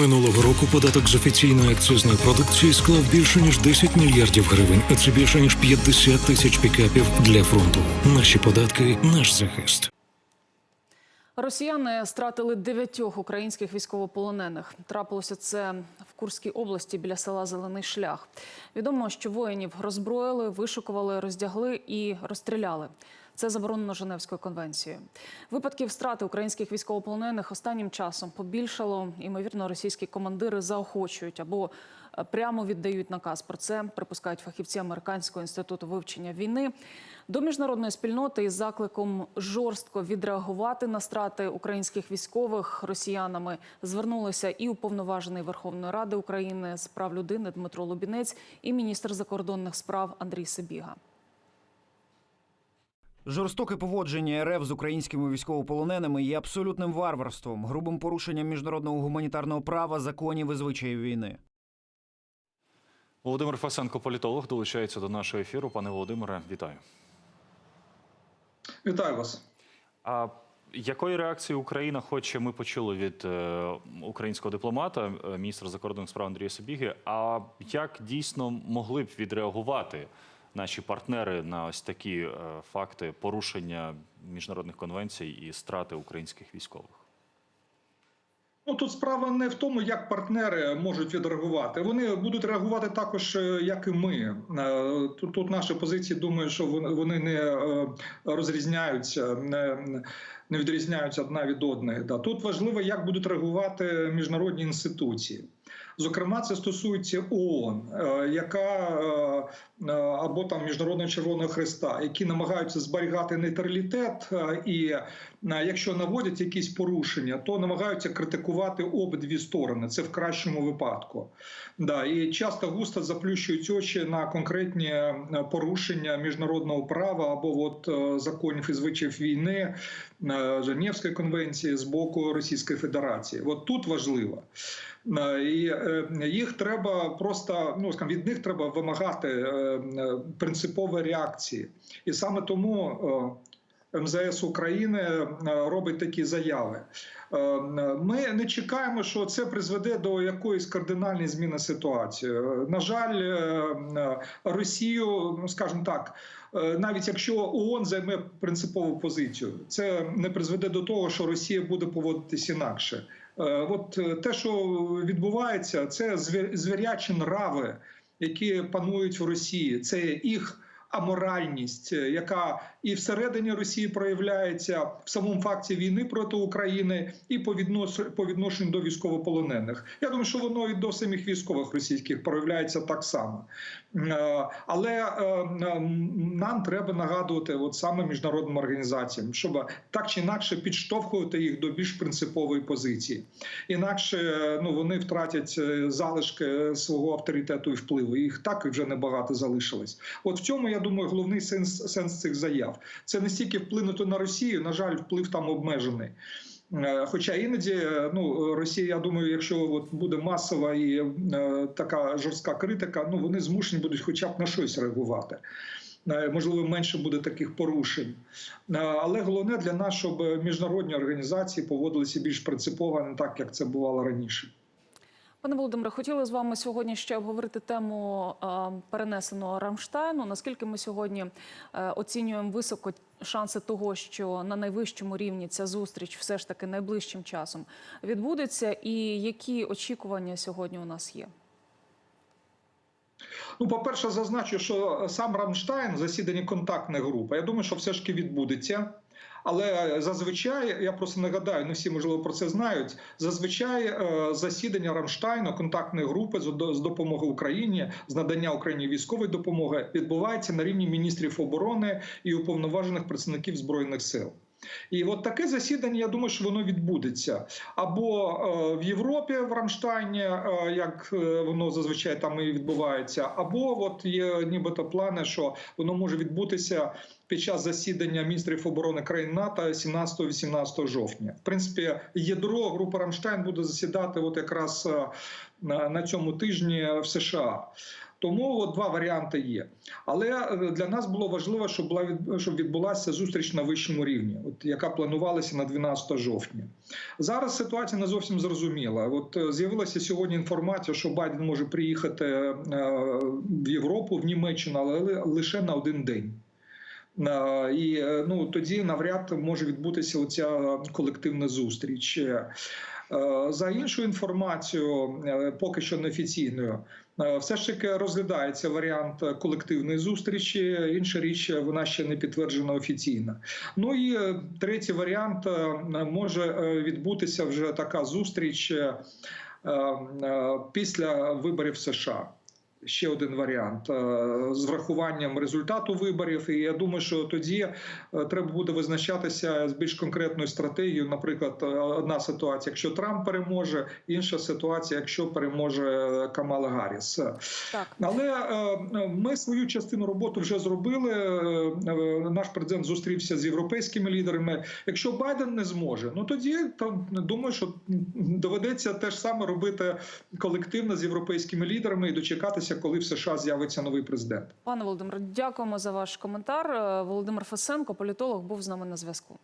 Минулого року податок з офіційної акцизної продукції склав більше ніж 10 мільярдів гривень, а це більше ніж 50 тисяч пікапів для фронту. Наші податки, наш захист. Росіяни стратили дев'ятьох українських військовополонених. Трапилося це в Курській області біля села Зелений Шлях. Відомо, що воїнів роззброїли, вишукували, роздягли і розстріляли. Це заборонено Женевською конвенцією. Випадків страти українських військовополонених останнім часом побільшало. Ймовірно, російські командири заохочують або е, прямо віддають наказ. Про це припускають фахівці Американського інституту вивчення війни. До міжнародної спільноти із закликом жорстко відреагувати на страти українських військових росіянами звернулися і уповноважений Верховної Ради України з прав людини Дмитро Лубінець, і міністр закордонних справ Андрій Сибіга. Жорстоке поводження РФ з українськими військовополоненими є абсолютним варварством, грубим порушенням міжнародного гуманітарного права, законів і звичаїв війни. Володимир Фасенко, політолог, долучається до нашого ефіру. Пане Володимире, вітаю. Вітаю вас. А якої реакції Україна хоче, ми почули від е, українського дипломата, е, міністра закордонних справ Андрія Собіги. А як дійсно могли б відреагувати наші партнери на ось такі е, факти порушення міжнародних конвенцій і страти українських військових? Ну тут справа не в тому, як партнери можуть відреагувати. Вони будуть реагувати також, е, як і ми. Е, Тут, тут наші позиції думаю, що вони не розрізняються, не відрізняються одна від одної. Да. Тут важливо, як будуть реагувати міжнародні інституції. Зокрема, це стосується ООН, е, яка е, е, або там Міжнародного Червоного Христа, які намагаються зберігати нейтралітет, і якщо наводять якісь порушення, то намагаються критикувати обидві сторони. Це в кращому випадку. Да, і часто густо заплющують очі на конкретні порушення міжнародного права або от законів і звичаїв війни Женевської конвенції з боку Російської Федерації. От тут важливо. І е, їх треба просто ну скажімо, від них треба вимагати е, е, принципової реакції, і саме тому е, МЗС України е, робить такі заяви. Е, Ми не чекаємо, що це призведе до якоїсь кардинальної зміни ситуації. Е, На жаль, е, е, Росію, ну скажімо так. е, Навіть якщо ООН займе принципову позицію, це не призведе до того, що Росія буде поводитись інакше. Е, От е, те, що відбувається, це звір- звірячі нрави, які панують в Росії. Це їх аморальність, е, яка і всередині Росії проявляється в самому факті війни проти України, і по відношенню до військовополонених. Я думаю, що воно і до самих військових російських проявляється так само. Е, Але е, нам треба нагадувати, от саме міжнародним організаціям, щоб так чи інакше підштовхувати їх до більш принципової позиції. Інакше ну вони втратять залишки свого авторитету і впливу. Їх так вже небагато залишилось. От в цьому я думаю, головний сенс сенс цих заяв. Це не стільки вплинути на Росію. На жаль, вплив там обмежений. Е, Хоча іноді е, ну Росія, я думаю, якщо от буде масова і е, така жорстка критика, ну вони змушені будуть, хоча б на щось реагувати. Е, Можливо, менше буде таких порушень, але головне для нас, щоб міжнародні організації поводилися більш принципово, не так як це бувало раніше. Пане Володимире, хотіли з вами сьогодні ще обговорити тему е, перенесеного Рамштайну. Наскільки ми сьогодні е, оцінюємо високо шанси того, що на найвищому рівні ця зустріч все ж таки найближчим часом відбудеться, і які очікування сьогодні у нас є? Ну, по-перше, зазначу, що сам Рамштайн, засідання контактної групи, я думаю, що все ж таки відбудеться. Але зазвичай я просто нагадаю, не всі можливо про це знають. Зазвичай е, засідання Рамштайну, контактної групи з допомоги Україні, з надання Україні військової допомоги відбувається на рівні міністрів оборони і уповноважених представників збройних сил. І от таке засідання, я думаю, що воно відбудеться або е, в Європі в Рамштайні, е, як е, воно зазвичай там і відбувається, або от є нібито плани, що воно може відбутися під час засідання міністрів оборони країн НАТО 17-18 жовтня. В принципі, ядро групи Рамштайн буде засідати от якраз на цьому тижні в США. Тому от два варіанти є. Але е, для нас було важливо, щоб була щоб відбулася зустріч на вищому рівні, от яка планувалася на 12 жовтня. Зараз ситуація не зовсім зрозуміла. От е, з'явилася сьогодні інформація, що Байден може приїхати е, в Європу, в Німеччину, але лише на один день. І ну тоді навряд може відбутися оця колективна зустріч. Е, За іншу інформацію, е, поки що неофіційною, е, все ж таки розглядається варіант колективної зустрічі. Інша річ, вона ще не підтверджена офіційно. Ну і третій варіант може відбутися вже така зустріч після виборів США. Ще один варіант е, з врахуванням результату виборів. І я думаю, що тоді е, треба буде визначатися з більш конкретною стратегією. Наприклад, е, одна ситуація, якщо Трамп переможе, інша ситуація, якщо переможе Камала Гарріс. Так. Але ми свою частину роботи вже зробили. Наш президент зустрівся з європейськими лідерами. Якщо Байден не зможе, ну тоді то думаю, що доведеться теж саме робити колективно з європейськими лідерами і дочекатися, коли в США з'явиться новий президент. Пане Володимире, дякуємо за ваш коментар. Е, Володимир Фесенко, політолог, був з нами на зв'язку.